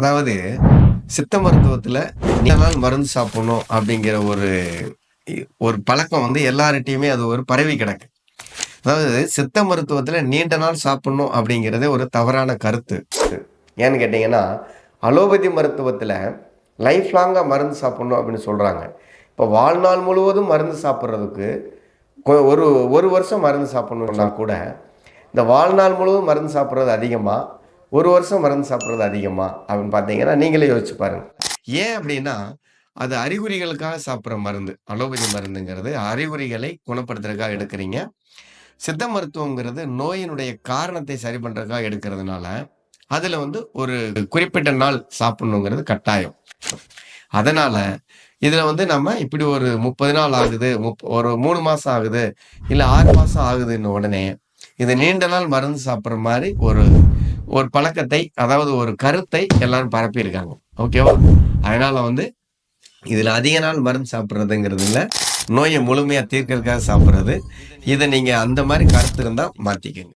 அதாவது சித்த மருத்துவத்தில் நீண்ட நாள் மருந்து சாப்பிடணும் அப்படிங்கிற ஒரு ஒரு பழக்கம் வந்து எல்லார்கிட்டையுமே அது ஒரு பரவி கிடக்கு. அதாவது சித்த மருத்துவத்தில் நீண்ட நாள் சாப்பிடணும் அப்படிங்கிறதே ஒரு தவறான கருத்து. ஏன்னு கேட்டிங்கன்னா அலோபதி மருத்துவத்தில் லைஃப் லாங்காக மருந்து சாப்பிடணும் அப்படின்னு சொல்கிறாங்க இப்போ வாழ்நாள் முழுவதும் மருந்து சாப்பிட்றதுக்கு ஒரு ஒரு வருஷம் மருந்து சாப்பிட்ணுன்னா கூட இந்த வாழ்நாள் முழுவதும் மருந்து சாப்பிட்றது அதிகமாக ஒரு வருஷம் மருந்து சாப்பிட்றது அதிகமா அப்படின்னு பார்த்தீங்கன்னா நீங்களே யோசிச்சு பாருங்க. ஏன் அப்படின்னா அது அறிகுறிகளுக்காக சாப்பிட்ற மருந்து அலோபதி மருந்துங்கிறது அறிகுறிகளை குணப்படுத்துறதுக்காக எடுக்கிறீங்க. சித்த மருத்துவங்கிறது நோயினுடைய காரணத்தை சரி பண்ணுறதுக்காக எடுக்கிறதுனால அதில் வந்து ஒரு குறிப்பிட்ட நாள் சாப்பிடணுங்கிறது கட்டாயம். அதனால இதில் வந்து நம்ம இப்படி ஒரு முப்பது நாள் ஆகுது முப் ஒரு மூணு மாதம் ஆகுது இல்லை ஆறு மாதம் ஆகுதுன்னு உடனே இது நீண்ட நாள் மருந்து சாப்பிட்ற மாதிரி ஒரு ஒரு பழக்கத்தை அதாவது ஒரு கருத்தை எல்லாரும் பரப்பியிருக்காங்க. ஓகேவா அதனால வந்து இதில் அதிக நாள் மருந்து சாப்பிட்றதுங்கிறது இல்லை. நோயை முழுமையாக தீர்க்கறதுக்காக சாப்பிட்றது. இதை நீங்கள் அந்த மாதிரி கருத்து இருந்தால் மாற்றிக்கங்க